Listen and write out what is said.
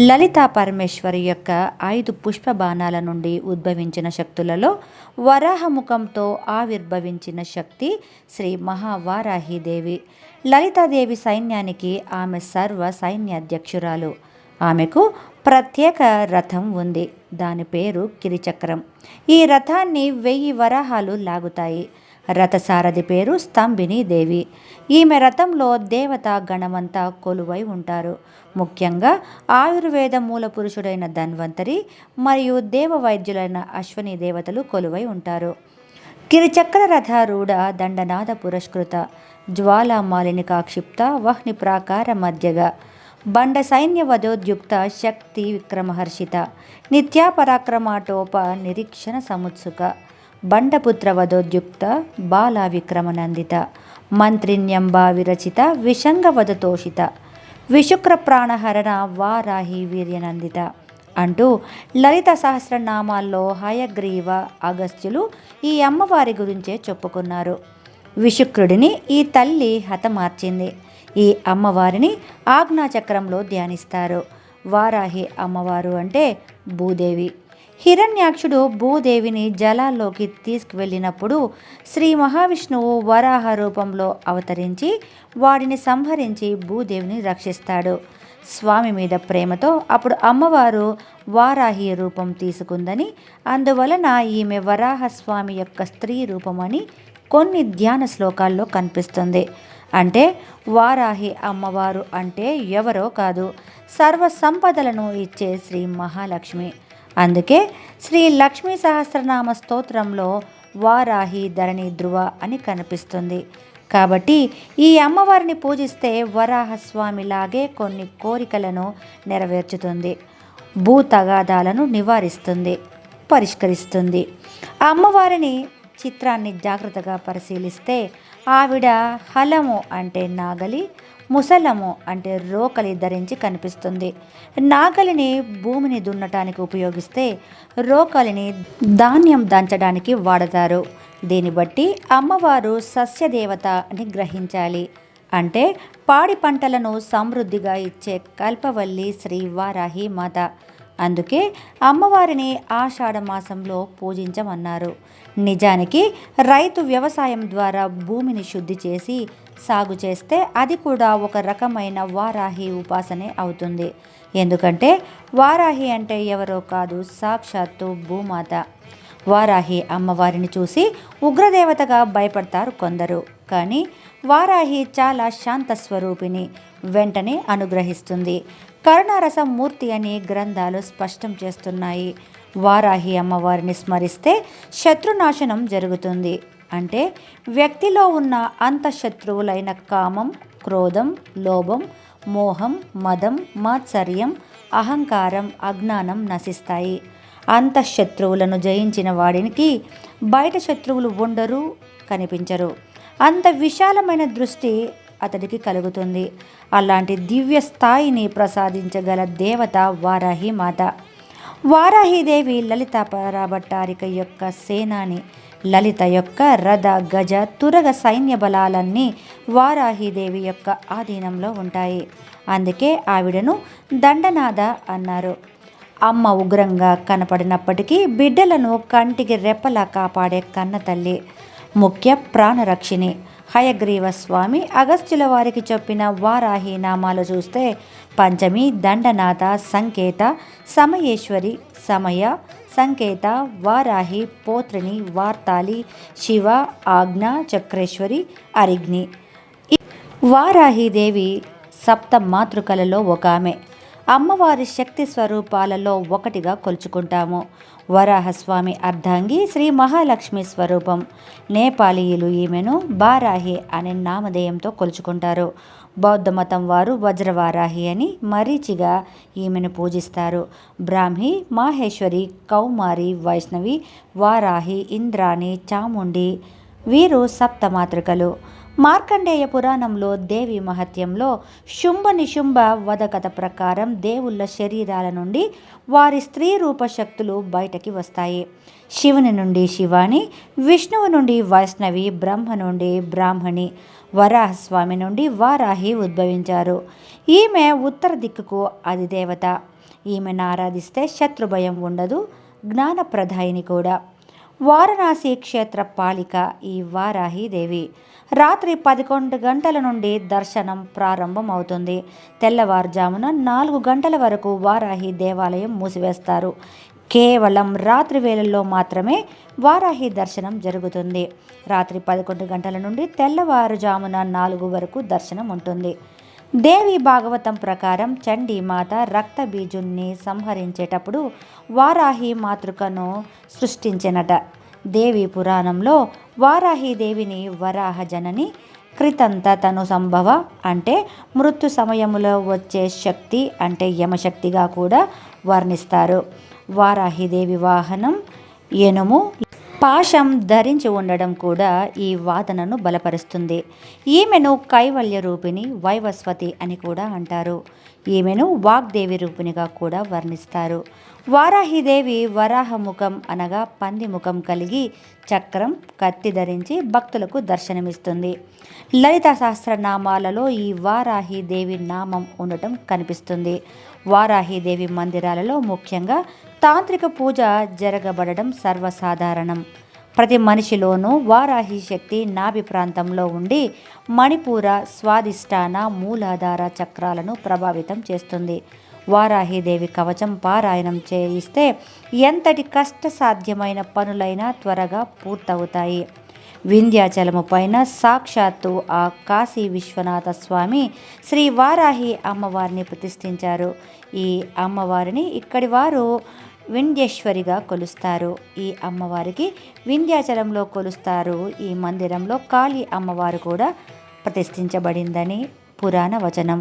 లలితా పరమేశ్వరి యొక్క ఐదు పుష్ప బాణాల నుండి ఉద్భవించిన శక్తులలో వరాహముఖంతో ఆవిర్భవించిన శక్తి శ్రీ మహావారాహిదేవి లలితాదేవి సైన్యానికి ఆమె సర్వ సైన్యాధ్యక్షురాలు. ఆమెకు ప్రత్యేక రథం ఉంది. దాని పేరు కిరిచక్రం. ఈ రథాన్ని వెయ్యి వరాహాలు లాగుతాయి. రథసారథి పేరు స్తంభిని దేవి ఈమె రథంలో దేవత గణమంతా కొలువై ఉంటారు. ముఖ్యంగా ఆయుర్వేద మూల పురుషుడైన ధన్వంతరి మరియు దేవ వైద్యులైన అశ్వని దేవతలు కొలువై ఉంటారు. కిరిచక్ర రథారూఢ దండనాద పురస్కృత జ్వాలామాలిని కాక్షిప్త వహ్ని ప్రాకార మధ్యగా బండ సైన్య వధోద్యుక్త శక్తి విక్రమహర్షిత నిత్యాపరాక్రమాటోప నిరీక్షణ సముత్సుక బండపుత్ర వధోద్యుక్త బాలా విక్రమనందిత మంత్రిణ్యంబా విరచిత విషంగవధతోషిత విశుక్ర ప్రాణహరణ వారాహి వీర్యనందిత అంటూ లలిత సహస్రనామాల్లో హయగ్రీవ అగస్త్యులు ఈ అమ్మవారి గురించే చెప్పుకున్నారు. విశుక్రుడిని ఈ తల్లి హతమార్చింది. ఈ అమ్మవారిని ఆజ్ఞాచక్రంలో ధ్యానిస్తారు. వారాహి అమ్మవారు అంటే భూదేవి. హిరణ్యాక్షుడు భూదేవిని జలాల్లోకి తీసుకువెళ్ళినప్పుడు శ్రీ మహావిష్ణువు వరాహ రూపంలో అవతరించి వాడిని సంహరించి భూదేవిని రక్షిస్తాడు. స్వామి మీద ప్రేమతో అప్పుడు అమ్మవారు వారాహి రూపం తీసుకుందని అందువలన ఈమె వరాహ స్వామి యొక్క స్త్రీ రూపమని కొన్ని ధ్యాన శ్లోకాల్లో కనిపిస్తుంది. అంటే వారాహి అమ్మవారు అంటే ఎవరో కాదు సర్వ సంపదలను ఇచ్చే శ్రీ మహాలక్ష్మి. అందుకే శ్రీ లక్ష్మీ సహస్రనామ స్తోత్రంలో వారాహి ధరణి ధ్రువ అని కనిపిస్తుంది. కాబట్టి ఈ అమ్మవారిని పూజిస్తే వరాహస్వామిలాగే కొన్ని కోరికలను నెరవేర్చుతుంది. భూ తగాదాలను నివారిస్తుంది పరిష్కరిస్తుంది. అమ్మవారిని చిత్రాన్ని జాగ్రత్తగా పరిశీలిస్తే ఆవిడ హలము అంటే నాగలి ముసలము అంటే రోకలి ధరించి కనిపిస్తుంది. నాగలిని భూమిని దున్నటానికి ఉపయోగిస్తే రోకలిని ధాన్యం దంచడానికి వాడతారు. దీన్ని బట్టి అమ్మవారు సస్యదేవత అని గ్రహించాలి అంటే పాడి పంటలను సమృద్ధిగా ఇచ్చే కల్పవల్లి శ్రీ వారాహి మాత. అందుకే అమ్మవారిని ఆషాఢ మాసంలో పూజించమన్నారు. నిజానికి రైతు వ్యవసాయం ద్వారా భూమిని శుద్ధి చేసి సాగు చేస్తే అది కూడా ఒక రకమైన వారాహి ఉపాసనే అవుతుంది. ఎందుకంటే వారాహి అంటే ఎవరో కాదు సాక్షాత్తు భూమాత. వారాహి అమ్మవారిని చూసి ఉగ్రదేవతగా భయపడతారు కొందరు. కానీ వారాహి చాలా శాంత స్వరూపిణి. వెంటనే అనుగ్రహిస్తుంది. కరుణారసం మూర్తి అని గ్రంథాలు స్పష్టం చేస్తున్నాయి. వారాహి అమ్మవారిని స్మరిస్తే శత్రునాశనం జరుగుతుంది. అంటే వ్యక్తిలో ఉన్న అంతఃశత్రువులైన కామం క్రోధం లోభం మోహం మదం మాత్సర్యం అహంకారం అజ్ఞానం నశిస్తాయి. అంతఃశత్రువులను జయించిన వాడికి బయట శత్రువులు ఉండరు కనిపించరు. అంత విశాలమైన దృష్టి అతడికి కలుగుతుంది. అలాంటి దివ్య స్థాయిని ప్రసాదించగల దేవత వారాహి మాత. వారాహిదేవి లలిత పరాభట్టారిక యొక్క సేనాని లలిత యొక్క రథ గజ తురగ సైన్య బలాలన్నీ వారాహిదేవి యొక్క ఆధీనంలో ఉంటాయి. అందుకే ఆవిడను దండనాథ అన్నారు. అమ్మ ఉగ్రంగా కనపడినప్పటికీ బిడ్డలను కంటికి రెప్పలా కాపాడే కన్న తల్లి ముఖ్య ప్రాణరక్షిణి. హయగ్రీవ స్వామి అగస్త్యుల వారికి చెప్పిన వారాహి నామాలు చూస్తే పంచమి దండనాథ సంకేత సమయేశ్వరి సమయ సంకేత వారాహి పోత్రిని వార్తాలి శివ ఆజ్ఞ చక్రేశ్వరి అరిగ్ని వారాహిదేవి సప్త మాతృకలలో ఒక ఆమె. అమ్మవారి శక్తి స్వరూపాలలో ఒకటిగా కొలుచుకుంటాము. వరాహస్వామి అర్ధాంగి శ్రీ మహాలక్ష్మి స్వరూపం. నేపాలీయులు ఈమెను బారాహి అనే నామధేయంతో కొలుచుకుంటారు. బౌద్ధ మతం వారు వజ్రవారాహి అని మరీచిగా ఈమెను పూజిస్తారు. బ్రాహ్మి మాహేశ్వరి కౌమారి వైష్ణవి వారాహి ఇంద్రాణి చాముండి వీరు సప్తమాతృకలు మార్కండేయ పురాణంలో దేవి మహత్యంలో శుంభ నిశుంభ వధకథ ప్రకారం దేవుళ్ళ శరీరాల నుండి వారి స్త్రీ రూప శక్తులు బయటకి వస్తాయి. శివుని నుండి శివాని విష్ణువు నుండి వైష్ణవి బ్రహ్మ నుండి బ్రాహ్మణి వరాహస్వామి నుండి వారాహి ఉద్భవించారు. ఈమె ఉత్తర దిక్కుకు అధిదేవత. ఈమెను ఆరాధిస్తే శత్రుభయం ఉండదు జ్ఞానప్రదాయిని కూడా. వారణాసి క్షేత్ర పాలిక ఈ వారాహిదేవి. రాత్రి పదకొండు గంటల నుండి దర్శనం ప్రారంభం అవుతుంది తెల్లవారుజామున నాలుగు గంటల వరకు వారాహి దేవాలయం మూసివేస్తారు. కేవలం రాత్రి వేళల్లో మాత్రమే వారాహి దర్శనం జరుగుతుంది. రాత్రి పదకొండు గంటల నుండి తెల్లవారుజామున నాలుగు వరకు దర్శనం ఉంటుంది దేవి భాగవతం ప్రకారం చండీమాత రక్త బీజుణ్ణి సంహరించేటప్పుడు వారాహి మాతృకను సృష్టించినట. దేవి పురాణంలో వారాహి దేవిని వరాహ జనని కృతంత తను సంభవ అంటే మృత్యు సమయంలో వచ్చే శక్తి అంటే యమశక్తిగా కూడా వర్ణిస్తారు. వారాహిదేవి వాహనం ఎనుము పాశం ధరించి ఉండడం కూడా ఈ వాదనను బలపరుస్తుంది. ఈమెను కైవల్య రూపిణి వైవస్వతి అని కూడా అంటారు. ఈమెను వాగ్దేవి రూపిణిగా కూడా వర్ణిస్తారు. వారాహిదేవి వరాహ ముఖం అనగా పంది ముఖం కలిగి చక్రం కత్తి ధరించి భక్తులకు దర్శనమిస్తుంది. లలిత సహస్రనామాలలో ఈ వారాహిదేవి నామం ఉండటం కనిపిస్తుంది. వారాహిదేవి మందిరాలలో ముఖ్యంగా తాంత్రిక పూజ జరగబడడం సర్వసాధారణం. ప్రతి మనిషిలోనూ వారాహి శక్తి నాభి ప్రాంతంలో ఉండి మణిపూర స్వాదిష్టాన మూలాధార చక్రాలను ప్రభావితం చేస్తుంది. వారాహిదేవి కవచం పారాయణం చేయిస్తే ఎంతటి కష్టసాధ్యమైన పనులైనా త్వరగా పూర్తవుతాయి. వింధ్యాచలము పైన సాక్షాత్తు ఆ కాశీ విశ్వనాథ స్వామి శ్రీ వారాహి అమ్మవారిని ప్రతిష్ఠించారు. ఈ అమ్మవారిని ఇక్కడి వారు వింధ్యేశ్వరిగా కొలుస్తారు. ఈ అమ్మవారికి వింధ్యాచలంలో కొలుస్తారు. ఈ మందిరంలో కాళీ అమ్మవారు కూడా ప్రతిష్ఠించబడిందని పురాణ వచనం.